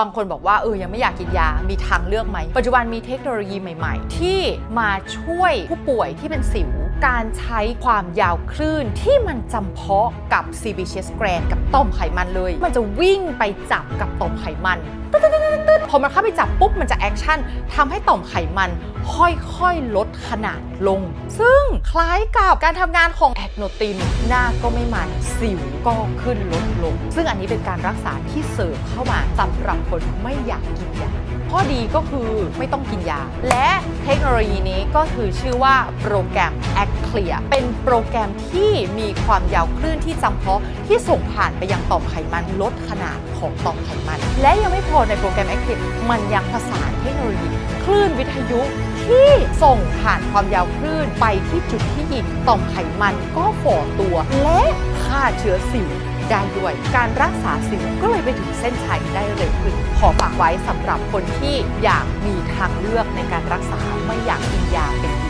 บางคนบอกว่าเออยังไม่อยากกินยา มีทางเลือกไหม ปัจจุบันมีเทคโนโลยีใหม่ ๆ ที่มาช่วยผู้ป่วยที่เป็นสิว การใช้ความยาวคลื่นที่มันจำเพาะกับ sebaceous gland กับต่อมไขมันเลย มันจะวิ่งไปจับกับต่อมไขมันพอมันเข้าไปจับปุ๊บมันจะแอคชั่นทำให้ต่อมไขมันค่อยๆ ลดขนาดลง ซึ่งคล้ายกับการทำงานของแอดโนติน หน้าก็ไม่มันสิวก็ขึ้นลดลง ซึ่งอันนี้เป็นการรักษาที่เสริมเข้ามาสำหรับคนไม่อยากกินยาข้อดีก็คือไม่ต้องกินยา และเทคโนโลยีนี้ก็คือชื่อว่าโปรแกรม a Clear เป็นโปรแกรมที่มีความยาวคลื่นที่จำเพาะที่ส่งผ่านไปยังต่อมไขมันลดขนาดของต่อมไขมัน และยังไม่พอในโปรแกรม a c t c l e มันยังผสานเทคโนโลยีคลื่นวิทยุที่ส่งผ่านความยาวคลื่นไปที่จุดที่ต่อมไขมันก็ฝ่อตัว และฆ่าเชื้อสิวได้ด้วยการรักษาสิวก็เลยไปถึงเส้นชัยได้เร็วขึ้น ขอฝากไว้สำหรับคนที่อยากมีทางเลือกในการรักษาไม่อยากกินยาปิด